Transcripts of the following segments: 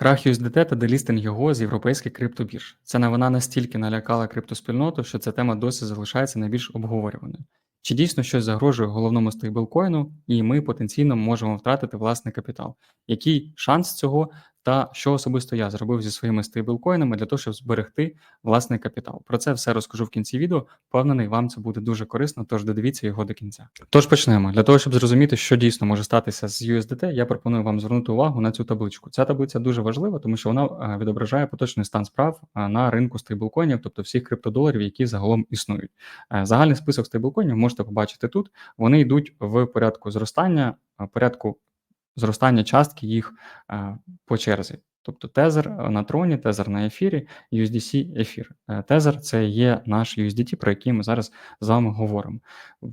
Крах USDT та делістинг його з європейських криптобірж. Ця новина настільки налякала криптоспільноту, що ця тема досі залишається найбільш обговорюваною. Чи дійсно щось загрожує головному стейблкоїну, і ми потенційно можемо втратити власний капітал? Який шанс цього, та що особисто я зробив зі своїми стейблкоїнами для того, щоб зберегти власний капітал? Про це все розкажу в кінці відео. Впевнений, вам це буде дуже корисно, тож додивіться його до кінця. Тож почнемо. Для того, щоб зрозуміти, що дійсно може статися з USDT, я пропоную вам звернути увагу на цю табличку. Ця таблиця дуже важлива, тому що вона е, відображає поточний стан справ е, на ринку стейблкоїнів, тобто всіх криптодоларів, які загалом існують. Е, Загальний список стейблкоїнів можете побачити тут. Вони йдуть в порядку зростання, порядку зростання частки їх е, по черзі. Тобто тезер на троні, тезер на ефірі, USDC ефір. Е, Тезер це є наш USDT, про який ми зараз з вами говоримо.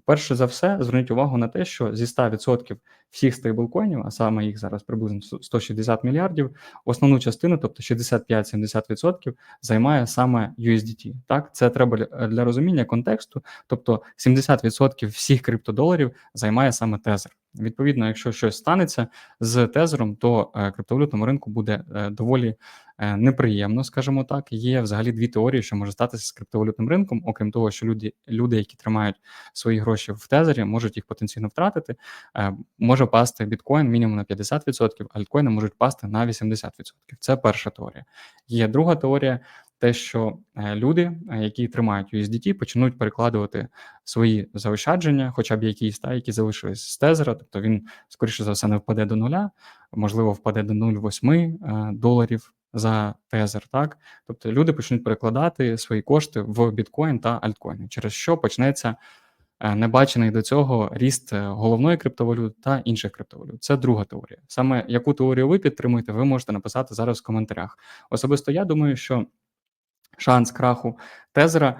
Перше за все, зверніть увагу на те, що зі 100% всіх стейблкоїнів, а саме їх зараз приблизно 160 мільярдів, основну частину, тобто 65-70%, займає саме USDT. Так, це треба для- розуміння контексту. Тобто 70% всіх криптодоларів займає саме тезер. Відповідно, якщо щось станеться з тезером, то е, криптовалютному ринку буде е, доволі неприємно, скажімо так. Є взагалі дві теорії, що може статися з криптовалютним ринком, окрім того, що люди, люди, які тримають свої гроші в тезері, можуть їх потенційно втратити. Е, Може пасти біткоін мінімум на 50%, альткоїни можуть пасти на 80%. Це перша теорія. Є друга теорія. Те, що е, люди, е, які тримають USDT, почнуть перекладувати свої заощадження, хоча б якісь, та, які залишились з тезера, тобто він, скоріше за все, не впаде до нуля, можливо, впаде до 0,8 е, доларів за тезер. Так? Тобто люди почнуть перекладати свої кошти в біткоін та альткоїни, через що почнеться е, небачений до цього ріст е, головної криптовалюти та інших криптовалют. Це друга теорія. Саме яку теорію ви підтримуєте, ви можете написати зараз в коментарях. Особисто я думаю, що шанс краху тезера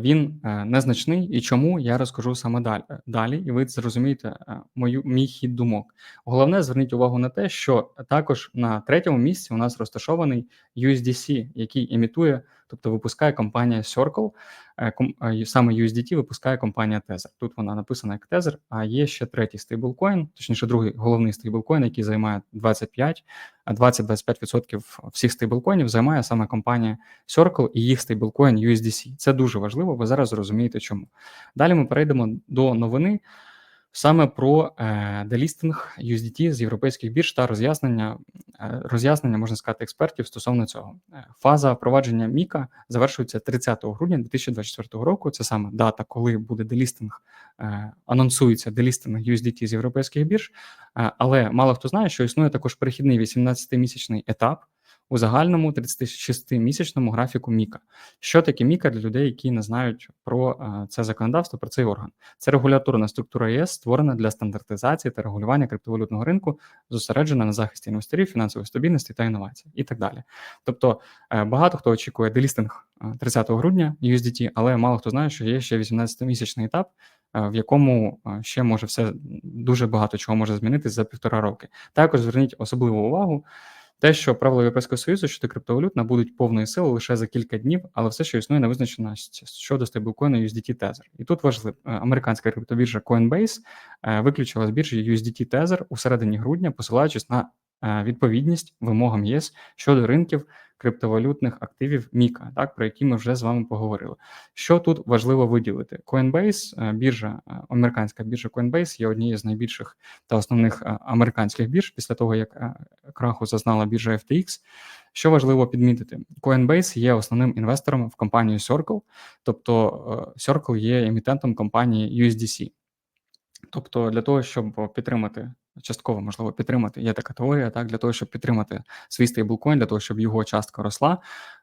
він е, незначний, і чому я розкажу саме далі. Далі, і ви зрозумієте е, мою мій хід думок. Головне, зверніть увагу на те, що також на третьому місці у нас розташований USDC, який імітує, тобто випускає компанія Circle. Е, е, Саме USDT випускає компанія Tether. Тут вона написана як Tether, а є ще третій стейблкоін, точніше, другий головний стейблкоін, який займає 25, а 20-25% всіх стейблкоїнів займає саме компанія Circle і їх стейблкоін USDC. Це дуже важливо, ви зараз зрозумієте чому. Далі ми перейдемо до новини саме про е, делістинг USDT з європейських бірж та роз'яснення, е, роз'яснення, можна сказати, експертів стосовно цього. Е, Фаза впровадження Міка завершується 30 грудня 2024 року. Це саме дата, коли буде делістинг, анонсується делістинг USDT з європейських бірж. Але мало хто знає, що існує також перехідний 18-місячний етап у загальному 36-місячному графіку Міка. Що таке Міка для людей, які не знають про е, це законодавство, про цей орган? Це регуляторна структура ЄС, створена для стандартизації та регулювання криптовалютного ринку, зосереджена на захисті інвесторів, фінансової стабільності та інновацій, і так далі. Тобто е, багато хто очікує делістинг е, 30 грудня USDT, але мало хто знає, що є ще 18-місячний етап, е, в якому е, ще може все дуже багато чого може змінитися за півтора роки. Також зверніть особливу увагу. Те, що правила Європейського Союзу щодо криптовалют набудуть повної сили лише за кілька днів, але все, що існує, невизначеність щодо стейблкоїну USDT Tether. І тут важливо, е, американська криптобіржа Coinbase е, виключила з біржі USDT Tether у середині грудня, посилаючись на відповідність вимогам ЄС щодо ринків криптовалютних активів Міка, так про які ми вже з вами поговорили. Що тут важливо виділити? Coinbase, е, біржа, е, американська біржа Coinbase є однією з найбільших та основних е, американських бірж після того, як е, краху зазнала біржа FTX. Що важливо підмітити, Coinbase є основним інвестором в компанію Circle, тобто е, Circle є емітентом компанії USDC. Тобто, для того, щоб підтримати частково, можливо, підтримати, є така теорія, так для того, щоб підтримати свій стейблкоін, для того, щоб його частка росла,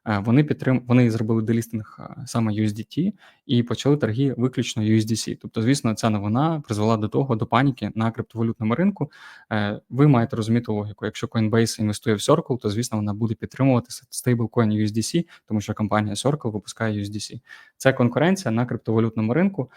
е, вони підтрим... вони зробили делістинг е, саме USDT і почали торги виключно USDC. Тобто, звісно, ця новина призвела до того, до паніки на криптовалютному ринку. Е, Ви маєте розуміти логіку. Якщо Coinbase інвестує в Circle, то звісно вона буде підтримувати стейблкоін USDC, тому що компанія Circle випускає USDC. Це конкуренція на криптовалютному ринку.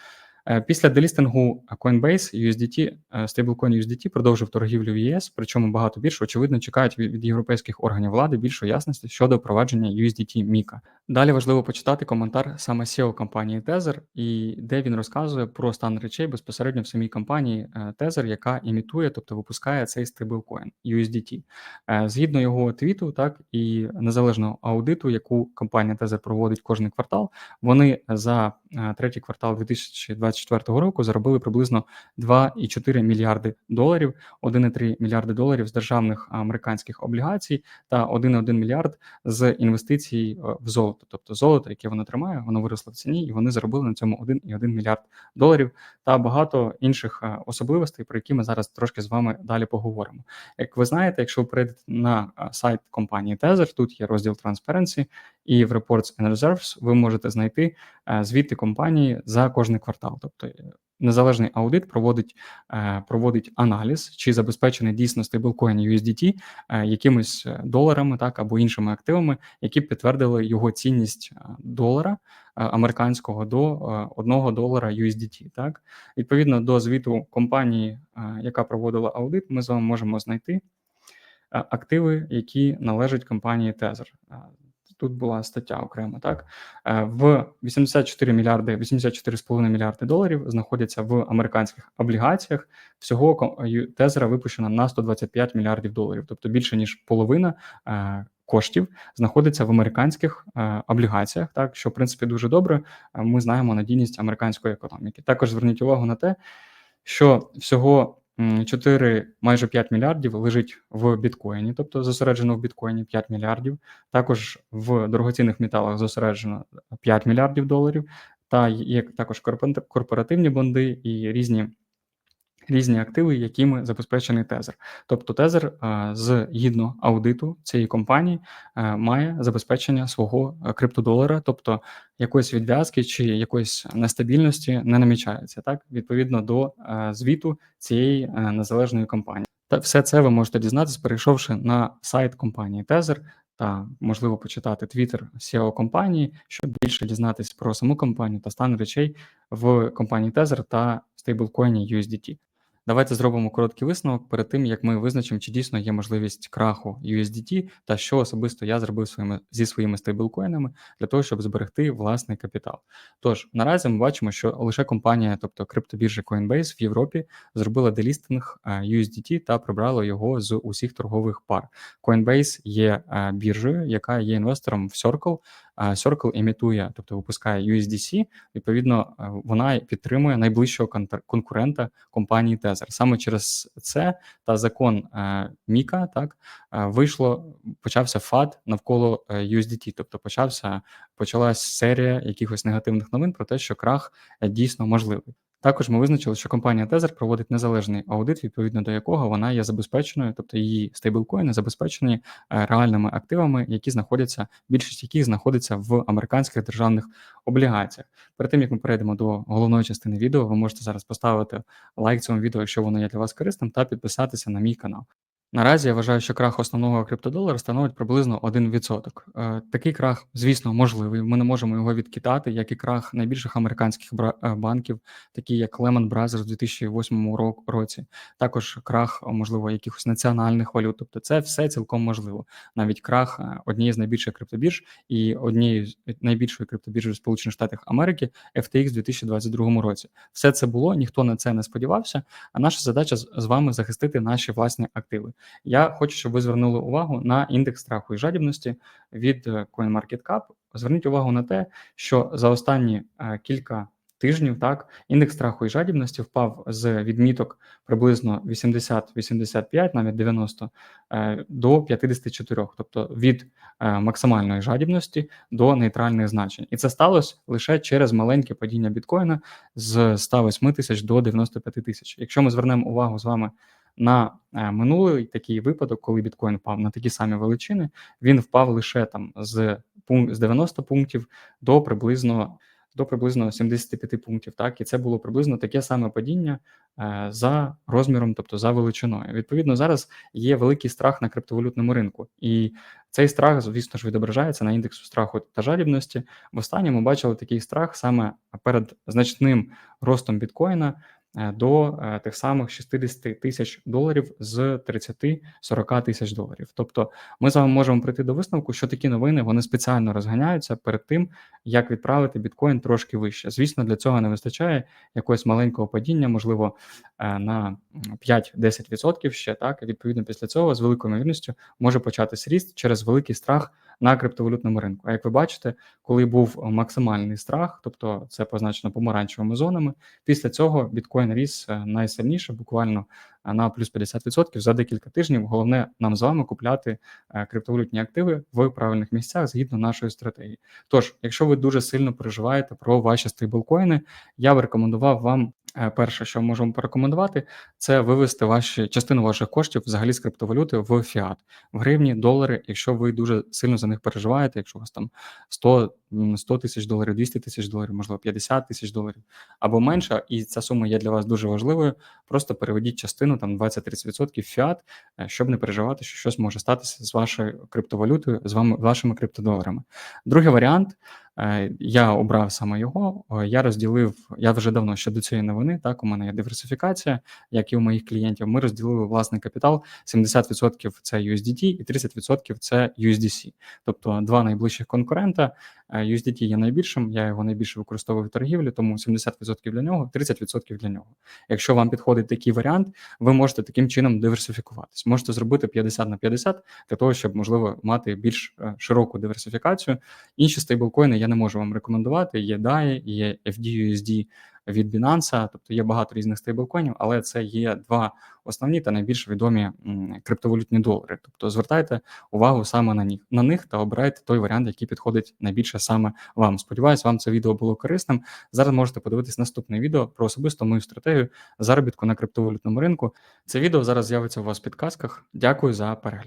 Е, Після делістингу Coinbase USDT, е, стейблкоін USDT продовжив торгівлю в ЄС, причому багато більше, очевидно, чекають від від європейських органів влади більшої ясності щодо впровадження USDT Міка. Далі важливо почитати коментар саме SEO компанії Tether, і де він розказує про стан речей безпосередньо в самій компанії Tether, яка імітує, тобто випускає цей стейблкоін USDT. Е, Згідно його твіту, так і незалежного аудиту, яку компанія Tether проводить кожен квартал, вони за е, третій квартал 2024 року заробили приблизно 2,4 мільярди доларів, 1,3 мільярди доларів з державних американських облігацій та 1,1 мільярд з інвестицій е, в золото. Тобто золото, яке вона тримає, воно виросло в ціні, і вони заробили на цьому 1,1 мільярд доларів та багато інших е, особливостей, про які ми зараз трошки з вами далі поговоримо. Як ви знаєте, якщо ви перейдете на е, сайт компанії Tether, тут є розділ Transparency, і в Reports and Reserves ви можете знайти е, звіти компанії за кожний квартал. Тобто незалежний аудит проводить, е, проводить аналіз, чи забезпечений дійсно стейблкоін USDT е, якимись е, доларами, так або іншими активами, які підтвердили його цінність долара американського до е, 1 долара USDT. Так, відповідно до звіту компанії, яка проводила аудит, ми з вами можемо знайти активи, які належать компанії Tether. Тут була стаття окремо, так Е, в 84 мільярди, 84,5 мільярди доларів знаходяться в американських облігаціях. Всього Тезера випущено на 125 мільярдів доларів, тобто більше ніж половина е, коштів знаходиться в американських е, облігаціях. Так що в принципі дуже добре. Ми знаємо надійність американської економіки. Також зверніть увагу на те, що всього 4, майже 5 мільярдів лежить в біткоїні, тобто зосереджено в біткоїні 5 мільярдів. Також в дорогоцінних металах зосереджено 5 мільярдів доларів. Та є також корпоратив- корпоративні бонди і різні. Різні активи, якими забезпечений тезер. Тобто тезер е, згідно аудиту цієї компанії е, має забезпечення свого е, криптодолара, тобто якоїсь відв'язки чи якоїсь нестабільності не намічається, так відповідно до звіту цієї незалежної компанії. Та все це ви можете дізнатися, перейшовши на сайт компанії Tether та можливо почитати твіттер SEO компанії, щоб більше дізнатися про саму компанію та стан речей в компанії Tether та стейблкоїні USDT. Давайте зробимо короткий висновок перед тим, як ми визначимо, чи дійсно є можливість краху USDT та що особисто я зробив своїми зі своїми стейблкоїнами для того, щоб зберегти власний капітал. Тож наразі ми бачимо, що лише компанія, тобто криптобіржа Coinbase в Європі, зробила делістинг е, USDT та прибрала його з усіх торгових пар. Coinbase є е, біржею, яка є інвестором в Circle. Circle імітує, тобто випускає USDC. Відповідно, е, вона підтримує найближчого конкурента компанії Tether. Саме через це та закон е, Міка так е, вийшло, почався фад навколо USDT, тобто почався почалась серія якихось негативних новин про те, що крах дійсно можливий. Також ми визначили, що компанія Tether проводить незалежний аудит, відповідно до якого вона є забезпеченою, тобто її стейблкоїни забезпечені е, реальними активами, які знаходяться, більшість яких знаходиться в американських державних облігаціях. Перед тим як ми перейдемо до головної частини відео, ви можете зараз поставити лайк цьому відео, якщо воно є для вас корисним, та підписатися на мій канал. Наразі я вважаю, що крах основного криптодолара становить приблизно 1%. Е, Такий крах, звісно, можливий. Ми не можемо його відкидати, як і крах найбільших американських е, банків, такі як Lehman Brothers у 2008 ро- році. Також крах, е, можливо, якихось національних валют. Тобто, це все цілком можливо. Навіть крах однієї з найбільших криптобірж і однієї з найбільшої криптобіржі в Сполучених Штатах Америки FTX у 2022 році. Все це було, ніхто на це не сподівався. А наша задача з вами захистити наші власні активи. Я хочу, щоб ви звернули увагу на індекс страху і жадібності від е, CoinMarketCap. Зверніть увагу на те, що за останні е, кілька тижнів так індекс страху і жадібності впав з відміток приблизно 80-85, навіть 90 е, до 54, тобто від максимальної жадібності до нейтральних значень. І це сталося лише через маленьке падіння біткоїна з 108 тисяч до 95 тисяч. Якщо ми звернемо увагу з вами на е, минулий такий випадок, коли біткоін впав на такі самі величини, він впав лише там з з 90 пунктів до приблизно до приблизно 75 пунктів. Так, і це було приблизно таке саме падіння е, за розміром, тобто за величиною. Відповідно, зараз є великий страх на криптовалютному ринку, і цей страх, звісно ж, відображається на індексу страху та жалібності. Востаннє ми бачили такий страх саме перед значним ростом біткоїна. Е, до е, тих самих 60 тисяч доларів з 30-40 тисяч доларів. Тобто, ми з вами можемо прийти до висновку, що такі новини вони спеціально розганяються перед тим, як відправити біткоін трошки вище. Звісно, для цього не вистачає якогось маленького падіння, можливо, е, на 5-10% ще так. Відповідно після цього з великою ймовірністю може початись ріст через великий страх на криптовалютному ринку. А як ви бачите, коли був максимальний страх, тобто це позначено помаранчевими зонами, після цього біткоін ріс е, найсильніше, буквально е, на плюс 50% за декілька тижнів. Головне нам з вами купляти е, криптовалютні активи в правильних місцях згідно нашої стратегії. Тож, якщо ви дуже сильно переживаєте про ваші стейблкоїни, я б рекомендував вам Е, перше, що можемо порекомендувати, це вивести ваші частину ваших коштів взагалі з криптовалюти в фіат, в гривні, долари. Якщо ви дуже сильно за них переживаєте, якщо у вас там 100 100 тисяч доларів, 200 тисяч доларів, можливо, 50 тисяч доларів або менше, і ця сума є для вас дуже важливою. Просто переведіть частину там 20-30% в фіат, е, щоб не переживати, що щось може статися з вашою криптовалютою, з вами вашими криптодоларами. Другий варіант. Е, я обрав саме його. Я розділив, я вже давно ще до цієї новини. Так, у мене є диверсифікація, як і у моїх клієнтів. Ми розділили власний капітал: 70% це USDT і 30% це USDC. Тобто два найближчих конкурента. Е, USDT є найбільшим, я його найбільше використовую в торгівлі, тому 70% для нього, 30% для нього. Якщо вам підходить такий варіант, ви можете таким чином диверсифікуватись. Можете зробити 50 на 50 для того, щоб можливо мати більш е, широку диверсифікацію. Інші стейблкоїни я не можу вам рекомендувати. Є DAI, є FDUSD від Binance, тобто є багато різних стейблкоїнів, але це є два основні та найбільш відомі криптовалютні долари. Тобто звертайте увагу саме на них на них та обирайте той варіант, який підходить найбільше саме вам. Сподіваюсь, вам це відео було корисним. Зараз можете подивитись наступне відео про особисто мою стратегію заробітку на криптовалютному ринку. Це відео зараз з'явиться у вас в підказках. Дякую за перегляд.